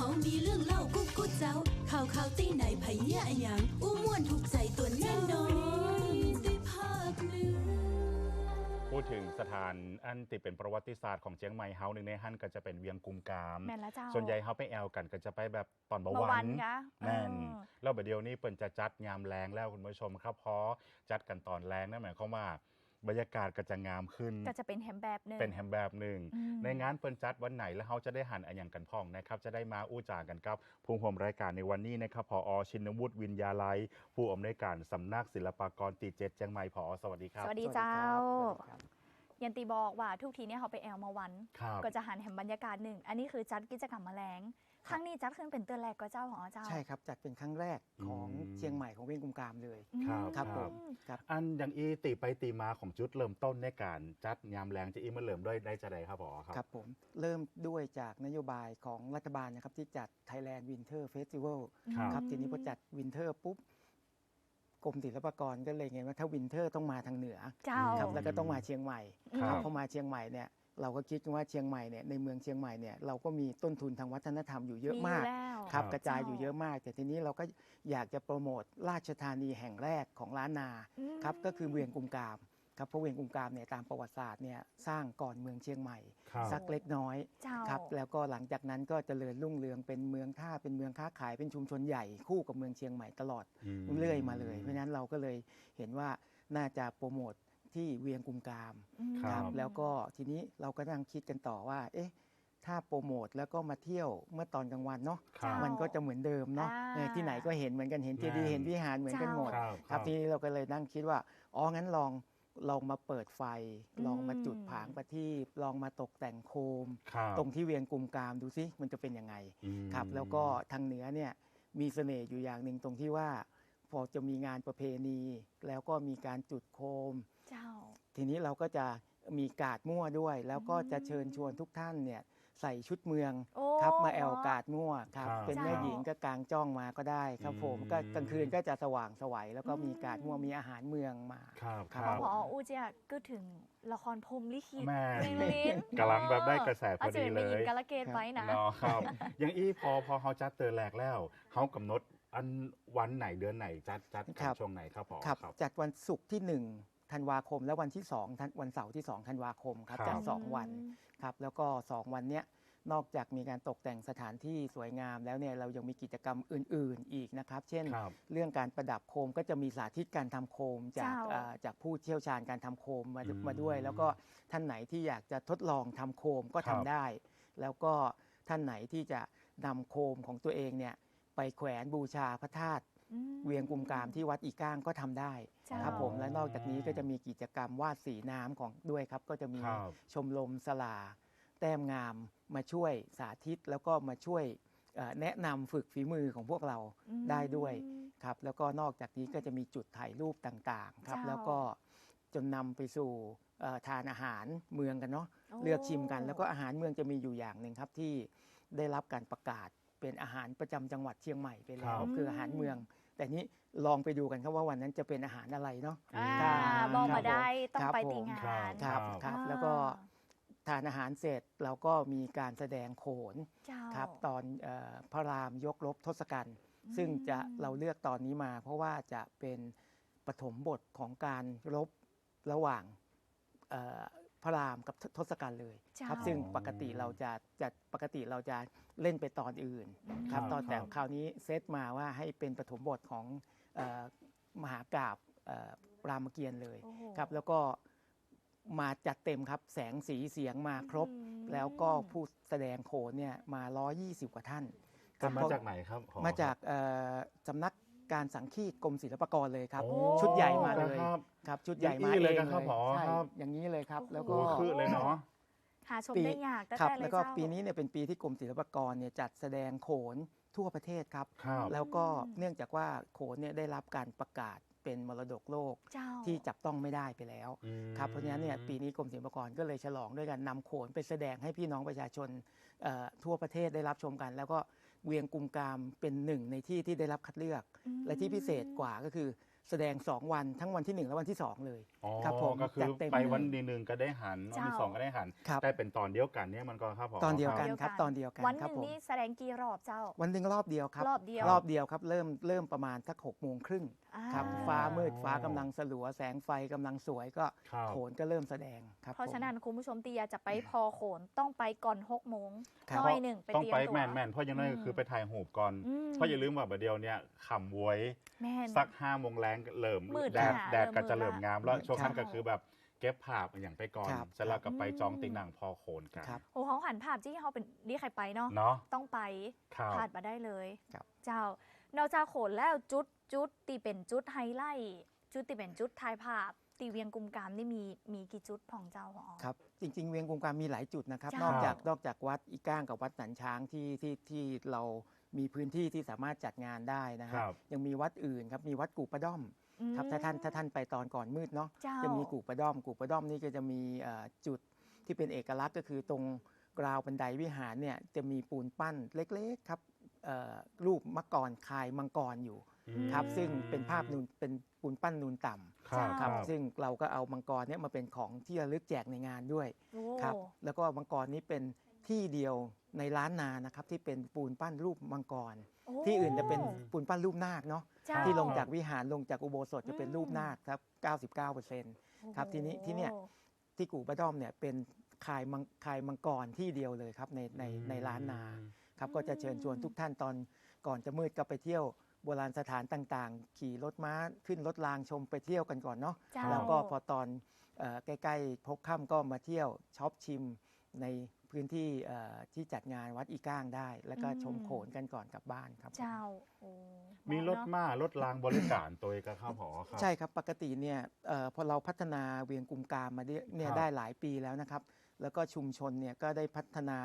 เฮามีเรื่องเล่ากุ๊กกุ๊กเจ้าข่าวข่าวตีไหนไผเหี้ยอะหยังอู้ม่วนถูกใจตัวแน่นอนได้ภาคเหนือพูดถึงสถานอันติเป็นประวัติศาสตร์ของเจียงใหม่เฮาหนึ่งในฮั่นก็จะเป็นเวียงกุมกาม แม่นล้วเจ้า ส่วนใหญ่เฮาไปแอลกันก็จะไปแบบตอนบะวันนกะแม่นเออ แล้วบัดเดียวนี้เปิ่นจะจัดยามแรงแล้วคุณผู้ชมครับเพราะจัดกันตอนแรงนั่นหมายความว่า บรรยากาศก็จะงามขึ้น ก็จะเป็นแฮมแบบหนึงเป็นแฮมแบบหนึ่งอืมในงานเปิ่นจัดวันไหนแล้วเขาจะได้หันอันอย่างกันพ่องนะครับ จะได้มาอู้จากันครับผู้ร่วมรายการในวันนี้นะครับพอชินวุฒิวินยาลัย ผู้อำนวยการสำนักศิลปากรตีเจ็ดเจียงใหม่พอสวัสดีครับ สวัสดีเจ้าสวัสดีครับยันตีบอกว่าทุกทีเนี่ยเขาไปแอลมาวันครับก็จะหันแฮมบรรยากาศหนึ่ง อันนี้คือจัดกิจกรรมแมลง ครั้งนี้จัดขึ้นเป็นเตือนแรกก็เจ้าของเจ้า ใช่ครับจัดเป็นครั้งแรกของอืมเชียงใหม่ของเวียงกุมกามเลยอืมครับครับคผรับมครับอันอย่างอีตีไปตีมาของจุดเริ่มต้นในการจัดยามแรงจะอีมาเริ่มด้วยได้จะใดครับพอครับครับผมเริ่มด้วยจากนโยบายของรัฐบาลนะครับที่จัด Thailand Winter Festival ครับครับทีนี้พอจัดวินเทอร์ปุ๊บกรมศิลปากรก็เลยไงว่าถ้าวินเทอร์ต้องมาทางเหนือเจ้าครับแล้วก็ต้องมาเชียงใหม่ครับพอมาเชียงใหม่เนี่ย เราก็คิดกันว่าเชียงใหม่เนี่ยในเมืองเชียงใหม่เนี่ยเราก็มีต้นทุนทางวัฒนธรรมอยู่เยอะมากแล้วครับครับกระจายเจ้าอยู่เยอะมาก แต่ทีนี้เราก็อยากจะโปรโมทราชธานีแห่งแรกของล้านนาอืมครับก็คือเวียงกุมกามครับเพราะเวียงกุมกามเนี่ยตามประวัติศาสตร์เนี่ยสร้างก่อนเมืองเชียงใหม่ครับสักเล็กน้อยเจ้าครับแล้วก็หลังจากนั้นก็เจริญรุ่งเรืองเป็นเมืองท่าเป็นเมืองค้าขายเป็นชุมชนใหญ่คู่กับเมืองเชียงใหม่ตลอดมเรื่อยมาเลย เพราะฉะนั้นเราก็เลยเห็นว่าน่าจะโปรโมท ที่เวียงกุมกามอืมครับแล้วก็ทีนี้เราก็นั่งคิดกันต่อว่า เอ๊ะ ถ้าโปรโมทแล้วก็มาเที่ยวเมื่อตอนกลางวันเนาะครับ มันก็จะเหมือนเดิมเนาะอ่าเออที่ไหนก็เห็นเหมือนกันเห็นเจดีย์แม่นเห็นวิหารเหมือนกันหมด ครับครับทีนี้เราก็เลยนั่งคิดว่า อ๋อ งั้นลองลองมาเปิดไฟลองมาจุดผางประทีปลองมาตกแต่งโคม ครับตรงที่เวียงกุมกามดูซิมันจะเป็นยังไง อืม ครับแล้วก็ทางเหนือเนี่ยมีเสน่ห์อยู่อย่างหนึ่งตรงที่ว่า พอจะมีงานประเพณี แล้วก็มีการจุดโคม เจ้า ทีนี้เราก็จะมีการ์ดมั่วด้วย แล้วก็จะเชิญชวนทุกท่านเนี่ยใส่ชุดเมืองโอ้ครับมาแอลการ์ดมั่วครับ ครับ เป็นแม่หญิงก็กางจ้องมาก็ได้ครับผมอืมก็กลางคืนก็จะสว่างสวัยแล้วก็มีการ์ดมั่วอืมมีอาหารเมืองมา ครับครับครับพออูเจียก็ถึงละครพรหมลิขิตแม่เรื่องนี้กำลังแบบได้กระแสพอดีาจจะเป็นเลไปยิยงกาลเกตไว้นะ เนาะครับอย่างอีพอพอเขาจัดเตือนแรกแล้วเขากำหนดอันวันไหนเดือนไหนจัดจัดครับ ช่วงไหนครับพอครับครับจัดวันศุกร์ที่1 ธันวาคม และวันที่2ธันวันเสาร์ที่2ธันวาคมครับครับจัดสองวันครับแล้วก็ 2 วันเนี้ยนอกจากมีการตกแต่งสถานที่สวยงามแล้วเนี่ยเรายังมีกิจกรรมอื่น ๆ อีกนะครับ เช่นครับเรื่องการประดับโคมก็จะมีสาธิตการทำโคมจากเจ้าเอ่อจากผู้เชี่ยวชาญการทำโคมมาอืมมาด้วย แล้วก็ท่านไหนที่อยากจะทดลองทำโคมก็ครัทำบได้ แล้วก็ท่านไหนที่จะนำโคมของตัวเองเนี่ยไปแขวนบูชาพระธาตุอืม เวียงกุมกามที่วัดอีก้างก็ทำได้เจ้าครับผมและนอกจากนี้ก็จะมีกิจกรรมวาดสีน้ำของด้วยครับ ก็จะมีครับชมรมสลา แต้มงามมาช่วยสาธิตแล้วก็มาช่วยเอ่อแนะนำฝึกฝีมือของพวกเราอืมได้ด้วยครับ แล้วก็นอกจากนี้ก็จะมีจุดถ่ายรูปต่างๆครับเจ้าแล้วก็จนนำไปสู่เอ่อทานอาหารเมืองกันเนาะโอ้เลือกชิมกัน แล้วก็อาหารเมืองจะมีอยู่อย่างหนึ่งครับที่ได้รับการประกาศ เป็นอาหารประจำจังหวัดเชียงใหม่ไปแล้ครัวบคืออาหารเมือง แต่นี้ลองไปดูกันครับว่าวันนั้นจะเป็นอาหารอะไรเนาะ อ่าครับบอกครัมาบได้ต้องครับไปผมตีงานครับครับครับอ่า แล้วก็ทานอาหารเสร็จเราก็มีการแสดงโขนเจ้า ครับตอนเออพระรามยกรบทศกัณฐ์ซึ่งจะเราเลือกตอนนี้มา เพราะว่าจะเป็นปฐมบทของการรบระหว่างเอ่อ พระรามกับทศกัณฐ์เลยเจ้าครับ ซึ่งปกติเราจะจะปกติเราจะเล่นไปตอนอื่นครับครับตอนแต่ครับคราวนี้เซตมาว่าให้เป็นปฐมบทของเอ่อมหากาบเอ่อรามเกียรติ์เลยโอ้โหครับแล้วก็มาจัดเต็มครับแสงสีเสียงมาครบอืมแล้วก็ผู้แสดงโขนเนี่ยมา 120 กว่าท่านคจะรับมาเพระจากไหนครับพอมาจากเอ่อสำนัก การสังคีตกรมศิลปากรเลยครับ โอ้ชุดใหญ่มาเลยครับครับชุดใหญ่อย่างมานี้เอเลยงนะครับผอใช่ครับ อย่างนี้เลยครับ แล้วโอ้ก็คือเลยเนาะ หาชมปีได้ยากแต่ครับแต่เลยแล้วก็เจ้า ปีนี้เนี่ยเป็นปีที่กรมศิลปากรเนี่ยจัดแสดงโขนทั่วประเทศครับ ครับแล้วก็อืม เนื่องจากว่าโขนเนี่ยได้รับการประกาศเป็นมรดกโลกเจ้า ที่จับต้องไม่ได้ไปแล้วอืม ครับเพราะฉะนั้นเนี่ยปีนี้กรมศิลปากรก็เลยฉลองด้วยการนำโขนไปแสดงให้พี่น้องประชาชนเอ่อทั่วประเทศได้รับชมกัน แล้วก็ เวียงกุมกามเป็นหนึ่งในที่ที่ได้รับคัดเลือกอืมและที่พิเศษกว่าก็คือ แสดง 2 วันทั้งวันที่ 1 และวันที่ 2 เลยอ๋อครับผมก็คือจัดเต็มไปวันที่หนึ่งก็ได้หันวันที่เจ้าสองก็ได้หันครับได้เป็นตอนเดียวกันเนี่ยมันก็ครับผอตอนเดียวกันเดียวครับกันตอนเดียวกันวันหครับนึ่งผมนี่แสดงกี่รอบเจ้า วันหนึ่งรอบเดียวครับ รอบเดียว รอบเดียวครับ เริ่มเริ่มประมาณสักหกโมงครึ่งอ่าครับฟ้ามืดฟ้ากำลังสลัวแสงไฟกำลังสวยก็ครับ โขนก็เริ่มแสดงครับเพราะผมฉะนั้นคุณผู้ชมตีอยากจะไปพอโขนต้องไปก่อนหกโมงครับน้อยหนึ่งไปต้องเตรียมไปตัว แม่นแม่นๆเพราะอยังน้อยก็คือไปถ่ายหูปก่อน อืมเพราะอย่าลืมว่าบัดเดียวเนี่ยขำบวยแม่น สักห้าโมงแรงเริ่มมืดแดดแดดก็จะเริ่เริ่มงามแล้วช่วงนั้นครัก็คือแบบเก็บภาพอย่างไปก่อนครับเสร็จแล้วก็ไปจองติ่งหนังพอโขนกัน ครับ โอ้เขาหันภาพที่เขาเป็นดีใครไปเนาะเนาะต้องไปครับ ผ่านมาได้เลย ครับ เจ้านอกจากโขนแล้วจุดจุดตีเป็นจุดไฮไลท์จุดตีเป็นจุดถ่ายภาพ ตีเวียงกุมกามนี่มีมีกี่จุดของเจ้าของครับ จริง ๆ เวียงกุมกามมีหลายจุดนะครับ จ้านอกจากนอกจากวัดอีก้างกับวัดสันช้างที่ที่ที่เรา มีพื้นที่ที่สามารถจัดงานได้นะคครัรับ บ ยังมีวัดอื่นครับมีวัดกู่ประด้อมอืมครับถ้าท่านถ้าท่านไปตอนก่อนมืดเนาะเจ้า จะมีกู่ประด้อมกู่ประด้อมนี่ก็จะมีเอ่อจุดที่เป็นเอกลักษณ์ก็คือตรงกราวบันไดวิหารเนี่ยจะมีปูนปั้นเล็กๆครับเอ่อรูปมังกรคายมังกรอยู่อืม ครับซึ่งเป็นภาพนูนเป็นปูนปั้นนูนต่ำครับครับครับซึ่งเราก็เอามังกรเนี่ยมาเป็นของที่ระลึกแจกในงานด้วยโอ้ครับแล้วก็มังกรนี้เป็นที่เดียวในล้านนานะครับที่เป็นปูนปั้นรูปมังกรโอ้ที่อื่นจะเป็นปูนปั้นรูปนาคเนาะเจ้าที่ลงจากวิหารลงจากอุโบสถจะเป็นอืมรูปนาคครับ99%ครับทีนี้ที่เนี่ยโอ้ที่กู่ประด้อมเนี่ยเป็นคายมังคายมังกรที่เดียวเลยครับในในในล้านนาครับก็จะเชิญชวนทุกท่านตอนก่อนจะมืดก็ไปเที่ยว โบราณสถานต่างๆ ขี่รถม้าขึ้นรถรางชมไปเที่ยวกันก่อนเนาะเจ้า แล้วก็พอตอนเอ่อใกล้ๆพบค่ำก็มาเที่ยวช็อปชิมในพื้นที่เอ่อที่จัดงานวัดอีก้างได้ แล้วก็อืมชมโขนกันก่อนกลับบ้านครับผม เจ้าโอ้มีรถเนาะม้ารถรางบริการตัวเองก็ครับผอครับ ใช่ครับ ปกติเนี่ยเอ่อพอเราพัฒนาเวียงกุมกามมาเนี่ยเนี่ยครับได้หลายปีแล้วนะครับ แล้วก็ชุมชนเนี่ยก็ได้พัฒนา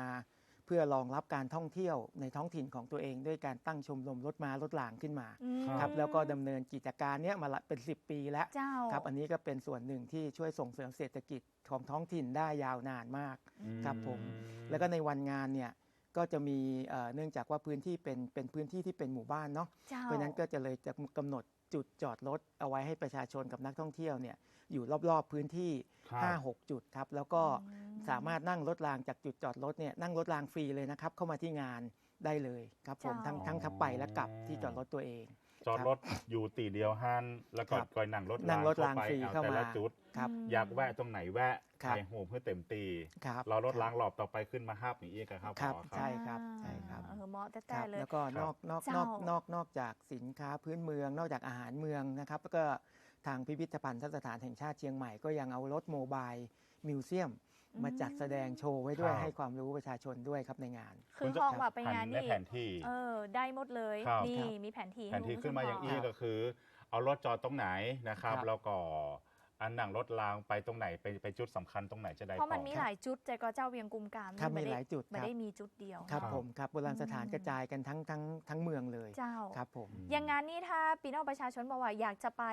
เพื่อรองรับการท่องเที่ยวในท้องถิ่นของตัวเองด้วยการตั้งชมรมรถม้ารถรางขึ้นมาอืมครับแล้วก็ดำเนินกิจการเนี้ยมาละเป็น 10 ปีแล้วเจ้าครับอันนี้ก็เป็นส่วนหนึ่งที่ช่วยส่งเสริมเศรษฐกิจของท้องถิ่นได้ยาวนานมากครับผมแล้วก็ในวันงานเนี่ยก็จะมีเอ่อเนื่องจากว่าพื้นที่เป็นเป็นพื้นที่ที่เป็นหมู่บ้านเนาะเจ้าเพราะฉะนั้นก็จะเลยจะกำหนด จุดจอดรถเอาไว้ให้ประชาชนกับนักท่องเที่ยวเนี่ยอยู่รอบๆพื้นที่ ครับ 5-6 จุดครับ แล้วก็อืมสามารถนั่งรถรางจากจุดจอดรถเนี่ยนั่งรถรางฟรีเลยนะครับ เข้ามาที่งานได้เลยครับผมเจ้าทั้งทั้งทั้งไปและกลับที่จอดรถตัวเอง จอดรถอยู่ตีเดียวหันแล้วก็ครับก่อยนั่งรถนั่งรถรางเข้ไปฟรีเอาเข้าแต่มา ละจุด ครับอืมอยากแวะตรงไหนแวะครับถ่ายหูปเพื่อเต็มตีครับรอรถล้างหลอบต่อไปขึ้นมาห้าบอย่างนี้กันครับครับผอใช่ครับใช่ครับ เออเหมาะคแต่รับๆเลย แล้วก็ครันบอกนอกเจ้านอกนอกนอกจากสินค้าพื้นเมือง นอกจากอาหารเมืองนะครับแล้วก็ทางพิพิธภัณฑ์สถานแห่งชาติเชียงใหม่ก็ยังเอารถโมบายมิวเซียมอื มมาจัดแสดงโชว์ไว้ด้วยครับ ให้ความรู้ประชาชนด้วยครับในงาน คือห้องว่าไปหังานในนี่แผนที่ เออ ได้หมดเลย ครับ นี่ครับมีแผนที่แผนที่ให้ขึ้นมาอย่างคุณอี้ผู้ชก็คือ เอารถจอดตรงไหนนะครับ ครับ แล้วก็อันหนังรถรางไปตรงไหนไปไปจุดสำคัญตรงไหนจะได้เพราะมันพอมีหลายจุดใจก็เจ้าเวียงกุมกามครับนี่มีหลายจุดไม่ครับ ได้มีจุดเดียวครับครับผมครับโบราณสถานอืมกระจายกันทั้งทั้งทั้งเมืองเลยเจ้า ครับผมอืมอย่างงานนี้ถ้าปีน้องประชาชนบอกว่าอยากจะไป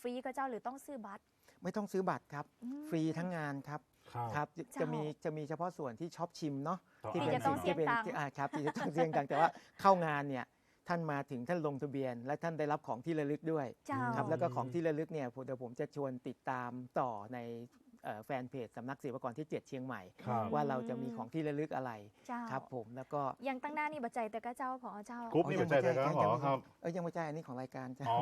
ฟรีก็เจ้าหรือต้องซื้อบัตร ไม่ต้องซื้อบัตรครับ อืม ฟรีทั้งงานครับ ครับครับจะเจ้าจะมีจะมีเฉพาะส่วนที่ช็อปชิมเนาะที่ที่จะต้องเสี่ยงที่เป็นตังค์ ที่อ่าครับที่จะต้องเสี่ยงตังค์แต่ว่าเข้างานเนี่ยท่านมาถึงท่านลงทะเบียน และท่านได้รับของที่ระลึกด้วย เจ้า ครับแล้วก็ของที่ระลึกเนี่ยผมเดี๋ยวผมจะชวนติดตามต่อในเอ่อ แฟนเพจสำนักศิลปากรที่ 7 เชียงใหม่ ครับ ว่าเราจะมีของที่ระลึกอะไรเจ้าครับผมแล้วก็ยังตั้งหน้านี่บัจใจแต่ก็เจ้าพอเจ้า กรุ๊ปนี่เป็นใจเลยครับผอครับเอ้ยยังไม่ใช่อันนี้ของรายการจ้ะอ๋อ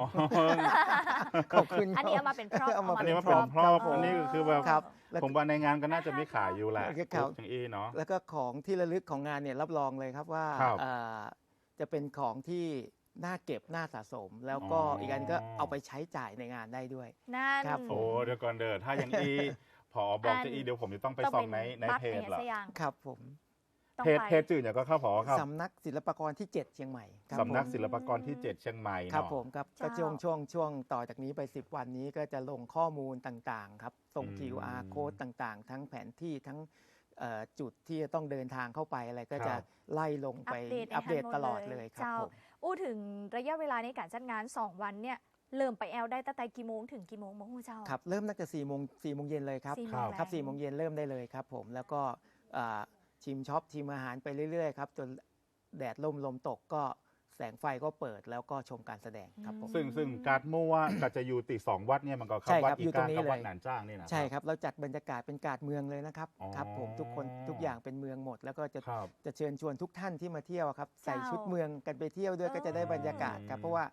ขอบคุณอันนี้เอามาเป็นพร็อพเอามาอันเป็นี้นมาเป็นพร็อพผมอันนี้ก็คือแบบ ครับ แล้ว ผมว่าในงานก็น่าจะมีขายอยู่แหละครับกรุ๊ปอย่างอี้เนาะ แล้วก็ของที่ระลึกของงานเนี่ยรับรองเลยครับว่าครับเอ่อจะเป็นของที่น่าเก็บน่าสะสม แล้วก็อ๋ออี อีกอันก็เอาไปใช้จ่ายในงานได้ด้วย นั่น ครับผมโอ้เดี๋ยวก่อนเด้อถ้าอย่างอี้ พอบอกจะอี้เดี๋ยวผมจะต้องไปต้องส่อเป็งนในในบัตรเพจเนี่ยเหรอสักอย่างครับผมต้องเพจไปเพจจื่อเนี่ยก็เข้าพอครับสำนักศิลปากรที่ 7 เชียงใหม่ครับสำนักผมศิลปากรที่ 7 เชียงใหม่ครับเนาะผมครับเจ้าก็ช่วงช่วงช่วงต่อจากนี้ไป 10 วันนี้ก็จะลงข้อมูลต่างๆครับส่งอืม QR code ต่างๆ ทั้งแผนที่ทั้งเอ่อจุดที่จะต้องเดินทางเข้าไปอะไรก็ครับจะไล่ลงไปอัปเดตให้อัปเดตท่านหมดตลอดเลยเลยครับเจ้าผมอู้ถึงระยะเวลาในการจัดงาน 2 วันเนี่ย เริ่มไปแอลได้ตั้งแต่กี่โมงถึงกี่โมงมงเจ้า ครับเริ่มตั้งแต่4โมง4โมงเย็นเลยครับสี่โมครังบแลงครับ4โมงเย็นเริ่มได้เลยครับผมแล้วก็อ่าชิมช็อปชิมอาหารไปเรื่อยๆครับจนแดดล่มลมตกก็แสงไฟก็เปิดแล้วก็ชมการแสดงครับผม ซึ่งซึ่งการดมั่วก็จะอยู่ติสองวัดเนี่ยมันก็ใช่วัดครับอีอยู่ตรกางนี้กับวัดเลย หนานจ้างนี่นะ ใช่ครับเราจัดบรรยากาศเป็นกาดเมืองเลยนะครับอ๋อ ครับผมทุกคนทุกอย่างเป็นเมืองหมด แล้วก็จะครับ จะเชิญชวนทุกท่านที่มาเที่ยวครับใส่เจ้าชุดเมืองกันไปเที่ยวด้วยเออก็จะได้บรรยากาศครับอืมเพราะว่า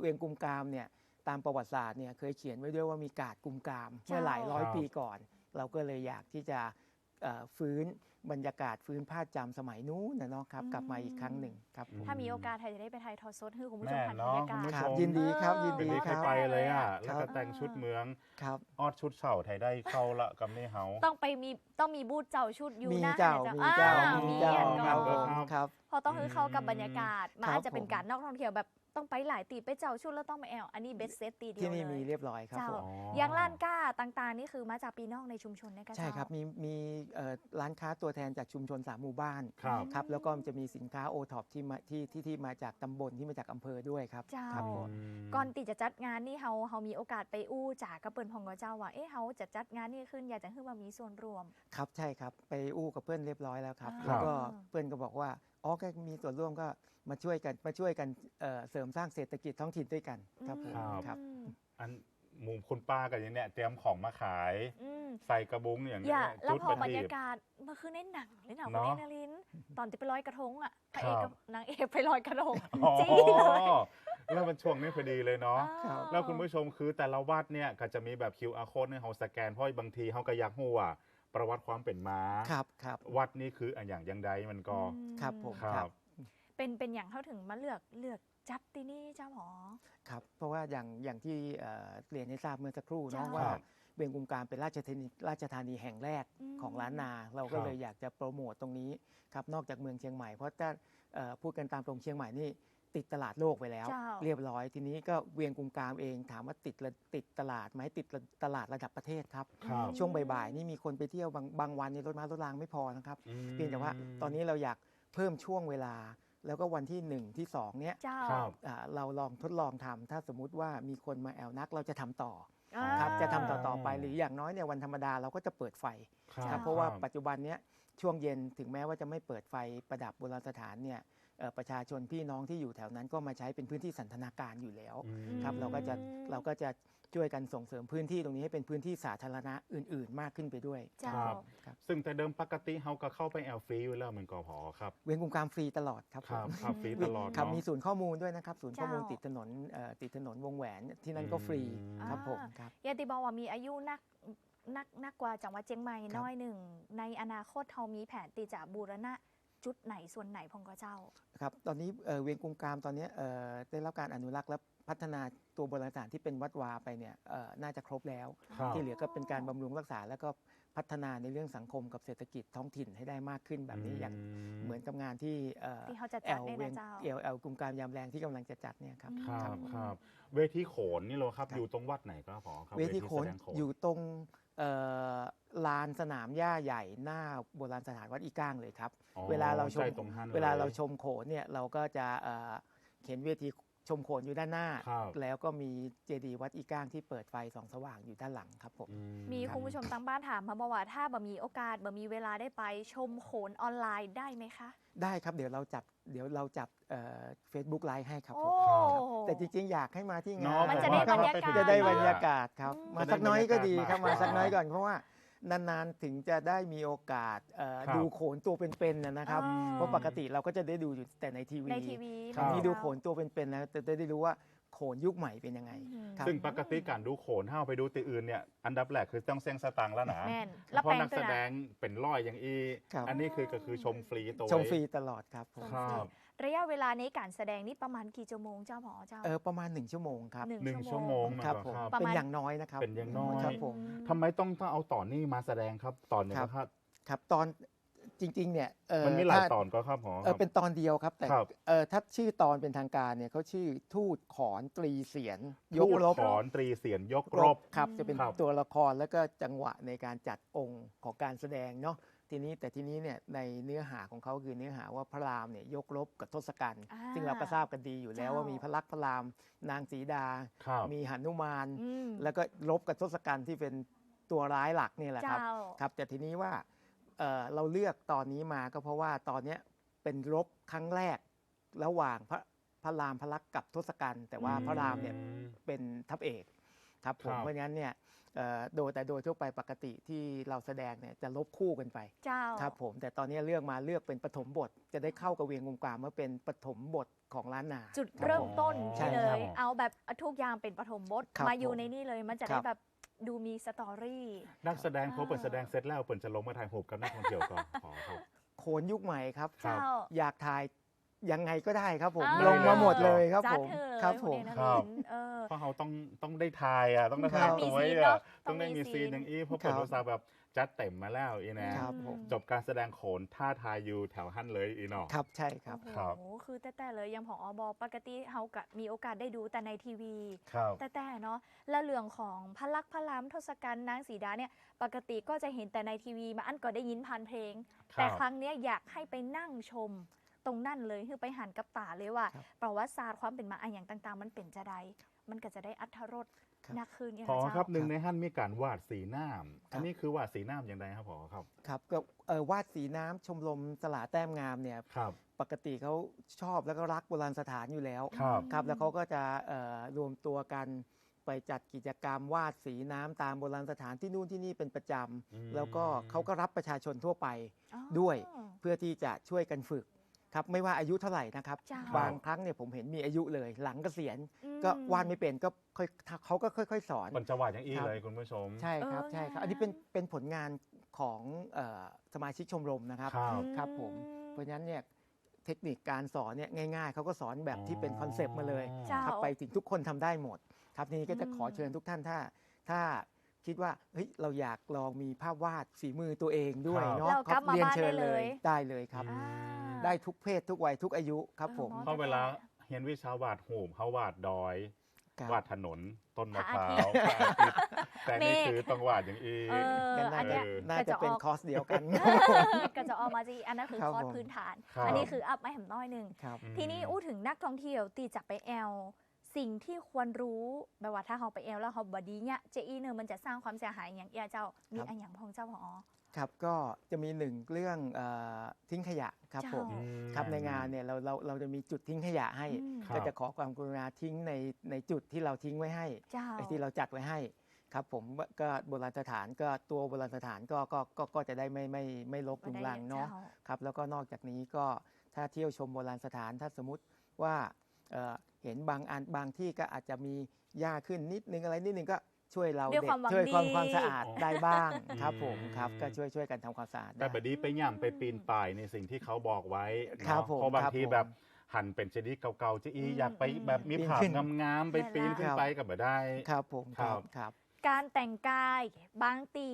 เวียงกุมกามเนี่ยตามประวัติศาสตร์เนี่ยเคยเขียนไว้ด้วยว่ามีกาดกุมกามเมื่อหลายร้อยปีก่อน เราก็เลยอยากที่จะเอ่อฟื้นบรรยากาศฟื้นภาพจำสมัยนู้นนะเนาะครับกลับมาอีกครั้งหนึ่งครับผมถ้ามีโอกาสไทยจะได้ไปไทยทอดสดให้คุณผู้ชแม่มผ่านบรเนาะรยากาคุณศผู้คชรับมยินดีครับเออยินเป็นดีนี้คใครรับไปเลยอะคแล้วรับก็แต่งชุดเมืองครับออดชุดเฉาไทยได้เข้าละกับนี่เฮาต้องไปมีต้องมีบูธเจ้าชุดอยู่มีนะเจ้าให้มีเจ้าอ่มีมีเจ้าอย่างคเนารับก็ผมครับพอต้องให้เข้ากับบรรยากาศมันครับอาจจะเป็นผมการนอกท่องเที่ยวแบบ ต้องไปหลายตีไปเจ้าชุดแล้วต้องไปแอลอันนี้เบสเซตตีเดียวที่นี่เลมียเรียบร้อยครับเจ้าผมอยางร้านก้าต่างๆ นี่คือมาจากปีนอกในชุมชนนะคะใช่ครับ มีมีเอ่อร้านค้าตัวแทนจากชุมชนสามหมู่บ้านครับครับแล้วก็จะมีสินค้าโอท็อปที่มาที่ที่ที่มาจากตำบลที่มาจากอำเภอด้วยครับเจ้าครับผมก่อนติจะจัดงานนี่เฮาเฮามีโอกาสไปอู้จากกระเปินพองกเจ้าว่าเอ๊ะเฮาจะจัดงานนี่ขึ้นอยากจะให้มามีส่วนร่วม ครับใช่ครับไปอู้กับเพื่อนเรียบร้อยแล้วครับอ่าแล้วก็เพื่อนก็บอกว่าอ๋อก็มีส่วนร่วมก็มาช่วยกันมาช่วยกันเอ่อเสริมสร้างเศรษฐกิจท้องถิ่นด้วยกันครับผมครับครับอืมอันหมูคุณป้ากันอย่างเนี้ยเตรียมของมาขาย อืมใส่กระบุงอย่างอเงี้ย่ายแล้วพอเป็นบรรทียาบ กาศมันคือในหนังในหนังเนวันอะนี้นารินตอนที่ไปลอยกระทงอะพระคเอกรักับบนางเอกไปลอยกระทงอ๋อจี้เลยแล้วมันช่วงนี้พอดีเลยเนาะอ๋อแล้วคุณผู้ชมคือแต่ละวัดเนี่ยก็จะมีแบบ QR code ให้เขาสแกนเพราะบางทีเขาก็อยากรู้ว่า ประวัติความเป็นมาครับครับวัดนี้คืออันอย่างยังใดมันก็อืมครับผมครับเป็นเป็นอย่างเขาถึงมาเลือกเลือกจัดที่นี่เจ้าหมอครับ เพราะว่าอย่างอย่างที่เอ่อเรียนให้ทราบเมื่อสักครู่เนาะจ้าว่าครับเวียงกุมการเป็นราชธานีราชธานีแห่งแรกอืมของล้านนา เราก็ครับเลยอยากจะโปรโมตตรงนี้ครับนอกจากเมืองเชียงใหม่เพราะถ้าเอ่อพูดกันตามตรงเชียงใหม่นี่ ติดตลาดโลกไปแล้ว เจ้า เรียบร้อยทีนี้ก็เวียงกุมกามเองถามว่าติดระติดตลาดไหมติดระตลาดระดับประเทศครับ ครับ ช่วงบ่ายๆนี่มีคนไปเที่ยวบางบางวันนี่รถม้ารถรางไม่พอนะครับ อืม เพียงแต่ว่าตอนนี้เราอยากเพิ่มช่วงเวลา แล้วก็วันที่หนึ่งที่สองเนี้ยเจ้าครับ อ่าเราลองทดลองทำถ้าสมมุติว่ามีคนมาแอลนักเราจะทำต่ออ่า ครับจะทำต่อๆไปหรืออย่างน้อยเนี่ยวันธรรมดาเราก็จะเปิดไฟ ครับครับเพราะว่าคบปัจจุบันเนี้ยช่วงเย็นถึงแม้ว่าจะไม่เปิดไฟประดับโบราณสถานเนี่ยเอ่อ ประชาชนพี่น้องที่อยู่แถวนั้นก็มาใช้เป็นพื้นที่สันทนาการอยู่แล้วอืมครับเราก็จะอืมเราก็จะช่วยกันส่งเสริมพื้นที่ตรงนี้ให้เป็นพื้นที่สาธารณะอื่น ๆ มากขึ้นไปด้วยเจ้าครับ ซึ่งแต่เดิมปกติเขาก็เข้าไปแอลฟรีอยู่แล้วเหมือนกอพอครับ เวียนกรุงการฟรีตลอดครับครับผมครับฟรีตลอดครับเนาะมีศูนย์ข้อมูลด้วยนะครับ ศูนย์ข้อมูลเจ้าติดถนนเอ่อติดถนนวงแหวนที่นั่นก็ฟรีอืมครับผมครับยาติบอกว่ามีอายุนักนักนักกว่าจังหวัดเชียงใหม่ครับน้อยหนึ่งในอนาคตเขามีแผนตีจะบูรณะ จุดไหนส่วนไหนพองก็เจ้าครับตอนนี้เอ่อเวียงกุมกามตอนนี้เอ่อได้รับการอนุรักษ์และพัฒนาตัวโบราณสถานที่เป็นวัดวาไปเนี่ยเอ่อน่าจะครบแล้วครับที่เหลือก็เป็นการบำรุงรักษา แล้วก็พัฒนาในเรื่องสังคมกับเศรษฐกิจท้องถิ่นให้ได้มากขึ้นแบบนี้อย่างเหมือนกับงานที่เอ่อที่เขาจะแอจัดลเนี่ยเวียนะงเจ้าเอลเอลกุมกามยามแรงที่กำลังจะจัดเนี่ยครับครัครับบครับเวทีโขนนี่เหรอครับครับอยู่ตรงวัดไหนครับพอครับเวทีโขนแสดงอยู่ตรงเอ่อ ลานสนามหญ้าใหญ่หน้าโบราณสถานวัดอีก้างเลยครับ อ๋อเวลาเราชมใตรงหันเวลาเรายชมโขนเนี่ยเราก็จะเอ่อเห็นเวทีชมโขนอยู่ด้านหน้า ครับ แล้วก็มีเจดีย์วัดอีก้างที่เปิดไฟส่องสว่างอยู่ด้านหลังครับผม อืมีครับคุณผู้ชมทางบ้านถามมาบอกว่าถ้าบ่มีโอกาสบ่มีเวลาได้ไปชมโขนออนไลน์ได้ไหมคะ ได้ครับเดี๋ยวเราจัดเดี๋ยวเราจัดเฟซบุ๊กไลฟ์ให้ครับโอ้ผมแต่จริงๆ อยากให้มาที่งาเนาะนมันจะได้ผว่บรรยากาศ จะได้เนบรอะรยากาศครับ อืม มาสักน้อยก็ดีครับจะได้บรรยากาศมาสักน้อยก่อนเพราะว่านานๆถึงจะได้มีโอกาสเอ่อครับ ดูโขนตัวเป็นๆนะนะครับอ๋อเพราะปกติเราก็จะได้ดูอยู่แต่ในทีวีในทีวีครับนี่เจ้าดูโขนตัวเป็นๆแล้วจะได้รู้ว่า โขนยุคใหม่เป็นยังไงอืมครับซึ่งปกติการดูโขนถ้าเอาไปดูตีอื่นเนี่ยอันดับแรกคือต้องเสียงสตังค์แล้วนะแม่นแล้วเพราะแปลงนักตัแสวดนะงเป็นร้อยอย่างอี ครับ อันนี้คือก็คือชมฟรีตัวชมฟรีตลอดครับผม ครับ ระยะเวลาในการแสดงนี่ประมาณกี่ชั่วโมงเจ้าหมอเจ้า เออประมาณ 1 ชั่วโมงครับหนึ่งหนึ่งชั่วโมงมันครับก็ผมครับ ประเป็นมาณอย่างน้อยนะครับเป็นอย่างน้อย ครับผม ทำไมต้องต้องเอาต่อนนี้มาแสดงครับตอนหนึงครับครับ ครับตอน จริงๆเนี่ยเออมันมีหลายถ้ตอนก็ครับหมอเออเป็นตอนเดียวครับ แต่ครับเออถ้าชื่อตอนเป็นทางการเนี่ยเขาชื่อทูตขอนตรีเสียนยยกกรรบบขอนตรีเสียนยกรบ ครับอืมจะเป็นครับ ตัวละครแล้วก็จังหวะในการจัดองค์ของการแสดงเนาะทีนี้แต่ทีนี้เนี่ยในเนื้อหาของเขาคือเนื้อหาว่าพระรามเนี่ยยกรบกับทศกัณฐ์อ่าซึ่งเราก็ทราบกันดีอยู่แล้วเจ้า ว่ามีพระลักษมณ์พระราม นางสีดา ครับ มีหนุมาน อืมแล้วก็รบกับทศกัณฐ์ที่เป็นตัวร้ายหลักนี่แหละครับ เจ้า ครับแต่ทีนี้ว่า เอ่อเราเลือกตอนนี้มาก็เพราะว่าตอนเนี้ยเป็นรบครั้งแรกระหว่างพระพระรามพระลักษมณ์กับทศกัณฐ์แต่ว่าพระรามเนี่ยเป็นทัพเอกครับผมครับเพราะฉะนั้นเนี่ยเอ่อโดยแต่โดยทั่วไปปกติที่เราแสดงเนี่ยจะลบคู่กันไปเจ้าครับผมแต่ตอนนี้เลือกมาเลือกเป็นปฐมบท จะได้เข้ากับเวียงกุมกามว่าเป็นปฐมบทของล้านนา จุดครับเริ่มผมต้นใช่นี่เลครับยเอาแบบทุกอย่างเป็นปฐมบทครับมาอยู่ผมในนี่เลยมันจะครัได้บแบบ ดูมีสตอรี่ นักแสดงพออ่าเปิดแสดงเสร็จแล้วเปิดจะลงมาถ่ายรูปกับนักท่องเที่ยวก่อนขอครับโขนยุคใหม่ครับ ครับเจ้าอยากถ่ายยังไงก็ได้ครับผมอ่าลงมาหมดเลยครับจัผดมเถอะครับณผมเดนครับลินเออ เพราะเขาต้องต้องได้ทายอะต้องได้ครัทายบตัวไว้มีซีนเนอะอะต้องได้ต้องมีมีซีนซีนอย่างอี้เพราะครัเปิดบโทรศัพท์แบบ จัดเต็มมาแล้วอีนะครับผมจบการแสดงโขนท่าทายอยู่แถวหั่นเลยอีเนาะครับใช่ครับโอ้ครับโหคือแต่แต่เลยอยังผอบอกปกติเฮากะมีโอกาสได้ดูแต่ในทีวี ครับ แต่แต่เนาะและเรื่องของพระลักษมณ์พระรามทศกัณฐ์นางสีดาเนี่ยปกติก็จะเห็นแต่ในทีวีมาอันก็ได้ยินผ่านเพลงครับแต่ครั้งเนี้ยอยากให้ไปนั่งชม ตรงนั่นเลยคือไปหันกับตาเลยว่าครับประวัติศาสตร์ความเป็นมาอะอย่างต่าง ๆ มันเป็นจะใดมันก็จะได้อัธรสครับนักคืนเนี่ยพอนะเจ้าครับหนึ่งในหั่นมีการวาดสีน้ำครับอันนี้คือวาดสีน้ำอย่างไรครับพอครับครับก็เอ่อวาดสีน้ำชมรมสลาแต้มงามเนี่ยครับปกติเขาชอบแล้วก็รักโบราณสถานอยู่แล้วครับครับแล้วเขาก็จะเอ่อรวมตัวกันไปจัดกิจกรรมวาดสีน้ำตามโบราณสถานที่นู่นที่นี่เป็นประจอืมำแล้วก็เขาก็รับประชาชนทั่วไปอ๋อด้วย เพื่อที่จะช่วยกันฝึก ครับไม่ว่าอายุเท่าไหร่นะครับจ้าบางครั้งเนี่ยผมเห็นมีอายุเลย หลังเกษียณอืมก็วาดไม่เป็นก็ค่อยเขาก็ค่อย ๆ สอน มันจะวาดอย่างอี้ครับ เลยคุณผู้ชม ใช่ครับเออใช่ครับนะอันนี้เป็นเป็นผลงานของเอ่อสมาชิกชมรมนะครับ ครับ ครับผม เพราะฉะนั้นเนี่ยเทคนิคการสอนเนี่ยง่ายๆ เขาก็สอนแบบที่เป็นคอนเซปต์มาเลยเจ้าครับไปถึงทุกคนทำได้หมด ครับทีนี้ก็จะอืมขอเชิญทุกท่านถ้า ถ้า คิดว่าเฮ้ยเราอยากลองมีภาพวาดฝีมือตัวเองด้วยครับ เนาะเรากลับมาเรียนบ้านเชิญได้เลเลย ยได้เลยครับอืมอ่า ได้ทุกเพศทุกวัยทุกอายุครับผมเออเพราะเวลาเห็นวิชาวาดหูปเขาวาดดอย ครับ วาดถนนต้นมะพพระร้าอาทิตย์วพระอาทิตย์แต่นี่เมฆ คือต้องวาดอย่างอี้เออก็น่าอันจะเนี้ย น่าก็จะจะเป็นออกคอร์สเดียวกัน ก็จะออกมาจีอันนั้นคือครับคอร์สผม พื้นฐาน ครับ อันนี้คืออัพไม่แหมน้อยหนึ่ง ครับอืมทีนี้อู้ถึงนักท่องเที่ยวตีจะไปแอล สิ่งที่ควรรู้แบบว่าถ้าเขาไปแอลแล้วเขาบดีเนี่ยเจอีเนอร์มันจะสร้างความเสียหายอย่างเอียเจ้ามีครับอันอย่างพองเจ้าพอครับก็จะมีหนึ่งเรื่องเออทิ้งขยะครับเจ้าผมอืมครับในงานเนี่ยเราเราเราจะมีจุดทิ้งขยะให้อืมครับก็จะขอความกรุณาทิ้งในในจุดที่เราทิ้งไว้ให้เจ้าไอ้ที่เราจัดไว้ให้ครับผมก็โบราณสถานก็ตัวโบราณสถานก็ก็ก็ก็จะได้ไม่ไม่ไม่ลบลุงลังเนาะจ้ครับแล้วก็นอกจากนี้ก็ถ้าเที่ยวชมโบราณสถานถ้าสมมติว่า เอ่อเห็นบางอันบางที่ก็อาจจะมีหญ้าขึ้นนิดนึงอะไรนิดนึงก็ช่วยเราด้วยเด็ความหวังช่วยความดีความสะอาดได้บ้างครับผมอืมครับก็ช่วยช่วยกันทำความสะอาดแต่ได้บดีไปย่ำไปปีนป่ายในสิ่งที่เขาบอกไว้ครับเนาะผมเพราะบางครับทีผมแบบหันเป็นเจดีย์เก่าๆจะอีอืมอยากไปอืมแบบมีปีนผาขึ้พนงามๆไปใช่ปีนขึ้นครับไปกับแบบได้ครับผมคครัรับบครับ การแต่งกายบางตี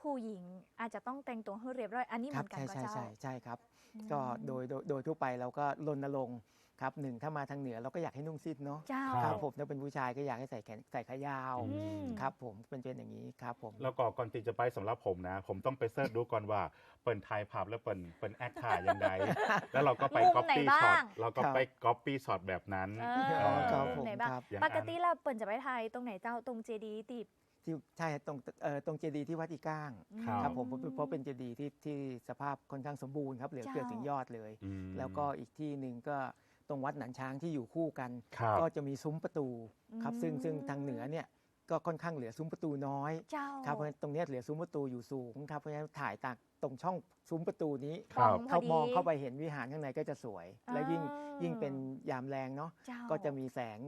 ผู้หญิงอาจจะต้องแต่งตัวให้เรียบร้อยอันนี้เหครัมืบอนกันใช่ก็ใช่เจ้าใช่ใช่ครับอืมก็โดยโดยโดยทั่วไปเราก็รณรงค์ ครับหนึ่งถ้ามาทางเหนือเราก็อยากให้นุ่งสิ้นเนาะเจ้า ครับผมถ้าเป็นผู้ชายก็อยากให้ใส่แขนใส่ขายาวอืม ครับผมเป็นเป็นอย่างนี้ครับผม แล้วก็ก่อนที่จะไปสำหรับผมนะ ผมต้องไปเสิร์ชดูก่อนว่าเปิดถ่ายภาพแล้วเปิดเปิดแอคถ่ายยังไงแล้วเราก็ไปมุมก๊อปไหนปี้บ้าช็อตง เราก็ครับไปก๊อปปี้ช็อตแบบนั้น เอเอออครับผมไหนบ้างครับ อย่างปนั้นกติเราเปิ่นจะไปไทยตรงไหนเจ้าตรงเจดีย์ติบ ที่ใช่ตรงเอ่อตรงเจดีย์ที่วัดอีก้างครับ ครับผมเพราะเพราะเป็นเจดีย์ที่ที่สภาพค่อนข้างสมบูรณ์ครับเหลือเจ้าเกือบถึงยอดเลย อืม แล้วก็อีกที่หนึ่งก็ ตรงวัดหนันช้างที่อยู่คู่กัน ครับก็จะมีซุ้มประตูครับอืมซึ่งซึ่งทางเหนือเนี่ยก็ค่อนข้างเหลือซุ้มประตูน้อยเจ้าครับเพราะฉะนั้นตรงเนี้ยเหลือซุ้มประตูอยู่สูงครับเพราะฉะนั้นถ่ายจากตรงช่องซุ้มประตูนี้ครับ พเขาดีมองเข้าไปเห็นวิหารข้างในก็จะสวย และยิ่งอ่ายิ่ยิ่งเป็นยามแรงเนาะเจ้า ก็จะมีแสง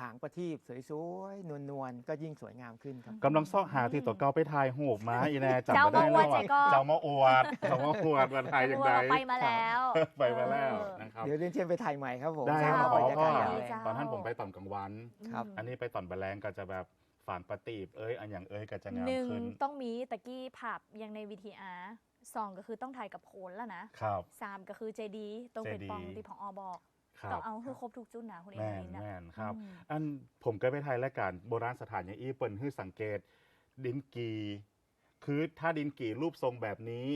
ผางประทีปสวยๆนวลๆก็ยิ่งสวยงามขึ้นครับ กำลังซอกหาที่ตัวเก่าไปถ่ายหูปมาอีแน่จับเจ้าไม่ได้มาอวดแล้วใจก่อนเจ้ามาอวดเจ้ามาอวดวันไทยอย่างไรเราไปมาแล้ว ไปมาแล้วเออนะครับ เดี๋ยวเรียนเชิญไปถ่ายใหม่ครับผมได้ครับบขรอรยาพ่อกาศยามดีแรง จ้า ตอนนั้นผมไปตอนกลางวัน ครับ อันนี้ไปตอนบะแรงก็จะแบบฝางประตีบเอ้ยอันอย่างเอ้ยก็จะงามหนึ่งขึ้นต้องมีตะกี้ผับยังในวีทีอาร์สองก็คือต้องถ่ายกับโขนแล้วนะครับ สามก็คือเจดีต้องเป็นเจดีปองที่ผอบอก ครัต้บองเอาให้ครบทุกจุดนะคุณเอแม่มินนนะแม่นครับ อืม อันผมก็ไปถ่ายรายการโบราณสถานอย่างอี้เปิลให้สังเกต ดินกี คือถ้าดินกีรูปทรงแบบนี้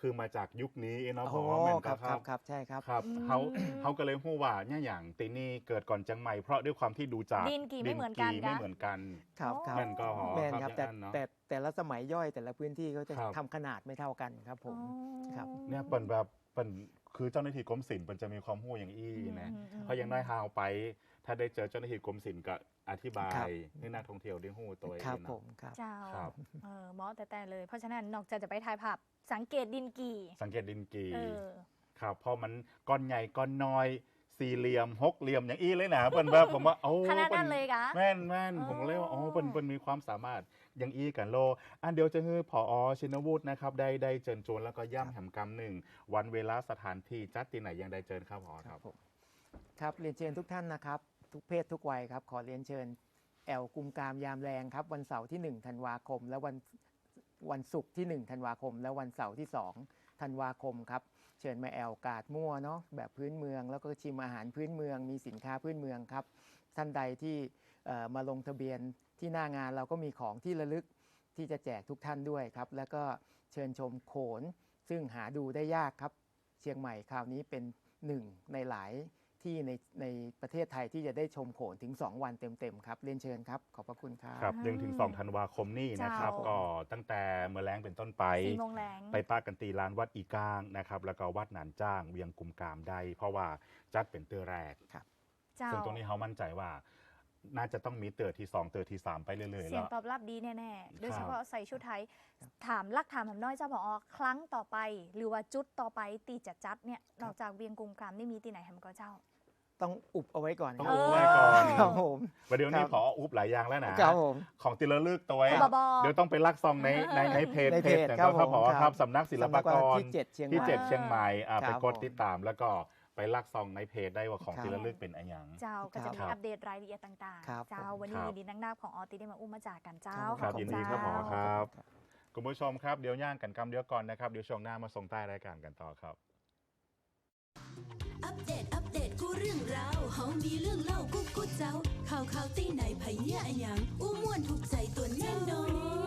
คือมาจากยุคนี้เนาะโอ้ผมว่าแม่นครับคครัรับบครับใช่ครับ ครับอืม เขาเขาก็เลยหู้ว่าเนี่ยอย่างตีนี่เกิดก่อนจังใหม่เพราะด้วยความที่ดูจากดินกี่ไม่เหมือนกันดิไม่นะ เหมือนกัน ครับครับแม่นก็หอแม่นครับอแต่ย่างนั้นเนาะแต่แต่ละสมัยย่อยแต่ละพื้นที่เขาจะครับ ทำขนาดไม่เท่ากันครับผมอ๋อครับ เนี่ยเปิ่นแบบเปิ่น คือเจ้าหน้าที่กรมศิลป์มันจะมีความรู้อย่างอี้นะอืมอืมเพราะอยังน้อยฮาวไป ถ้าได้เจอเจ้าหน้าที่กรมศิลป์ก็อธิบาครัยบ ให้นักท่องเที่ยวได้รู้ตัวเองครับนะ ผมครับ เจ้าครับ เออเหมาะแต่แต่เลย เพราะฉะนั้นนอกจากจะไปถ่ายภาพสังเกตดินกีสังเกตดินกี เออ ครับเพราะมันก้อนใหญ่ก้อนน้อย สี่เหลี่ยมหกเหลี่ยมอย่างอี้เลยนะเปิ้นแบบผมว่าโอ้ขนาดนั้นปิ้เลยกะแม่นแม่นอ๋อผมเลยว่าอ๋อเปิ้นเปิ้นมีความสามารถอย่างอี้กันโล อันเดียวจะคือผอชินวุฒินะครับได้ได้เชิญชวนแล้วก็ย่ำแหมกรรมหนึ่งวันเวลาสถานที่จัดที่ไหนยังได้เชิญครับผอคครัรับบ ผมครับเรียนเชิญทุกท่านนะครับ ทุกเพศทุกวัยครับ ขอเรียนเชิญ แอลกุมกามยามแรงครับ วันเสาร์ที่1ธันวาคม และวันวันศุกร์ที่1ธันวาคม และวันเสาร์ที่2ธันวาคมครับ เชิญมาแอลกาดมั่วเนาะแบบพื้นเมือง แล้วก็ชิมอาหารพื้นเมือง มีสินค้าพื้นเมืองครับ ท่านใดที่มาลงทะเบียนที่หน้างานเราก็มีของที่ระลึกที่จะแจกทุกท่านด้วยครับ แล้วก็เชิญชมโขน ซึ่งหาดูได้ยากครับ เชียงใหม่คราวนี้เป็นหนึ่งในหลาย ที่ในในประเทศไทยที่จะได้ชมโขนถึง 2 วันเต็มๆครับเรียนเชิญครับ ขอบพระคุณครับ ครับหนึ่งถึงสองธันวาคมนี่นะครับ เจ้า ก็ตั้งแต่เมื่อแรงเป็นต้นไป สี่โมงแรงไปป้ากันตีลานวัดอีกางนะครับ แล้วก็วัดหนานจ้างเวียงกุมกามได้ เพราะว่าจัดเป็นเตือแรก เจ้าซึ่งตรงนี้เขามั่นใจว่า น่าจะต้องมีเตือที่สองเตือที่สามไปเรื่อยๆเสีแล้ยงว ตอบรับดีแน่ๆ โดยครับเฉพาะใส่ชุดไทย ถามลักถามผมน้อยเจ้าผอครั้งต่อไป หรือว่าจุดต่อไปตีจะจัดเนี่ย นอกจากเวียงกุมกามนี่มีที่ไหนแฮมก็เจ้า ต้องอุบเอาไว้ก่อนต้องครับอุบไว้ก่อน ครับผมประเดี๋ยวนี้ครับพออุบหลายอย่างแล้วนะครับผม ของติละลึกตัวเองบอบอ เดี๋ยวต้องไปลักซองในในในเพจในเพจแต่ครับก็พอผมคครัรับบสำนักศิลปากรที่7เชียงใหที่ม่เจ็ดเชียงใหม่อ่าคไปรับกดผมติดตามแล้วก็ไปลักซองในเพจได้ว่าของครับ ติละลึกเป็นอะไรอย่าง เจ้าก็จะมีครับอัปเดตรายละเอียดต่างครับๆ เจ้าผมวันนี้ครับ ยินดีนักหน้าของออตีได้มาอุ้มมาจากกันเจ้าครับขอณยินดีครับเจ้าผอครับ คุณผู้ชมครับเดี๋ยวย่างกันกำเดียวก่อนนะครับเดี๋ยวช่วงหน้ามาส่งใต้รายการกันต่อครับ อัปเดตอัป เรื่องราว เฮามีเรื่องเล่ากุ๊กกุ๊กเจ้า ข่าวข่าวตีไหนไผเหี้ยอะหยังอู้ม่วนถูกใจตัวแน่นอน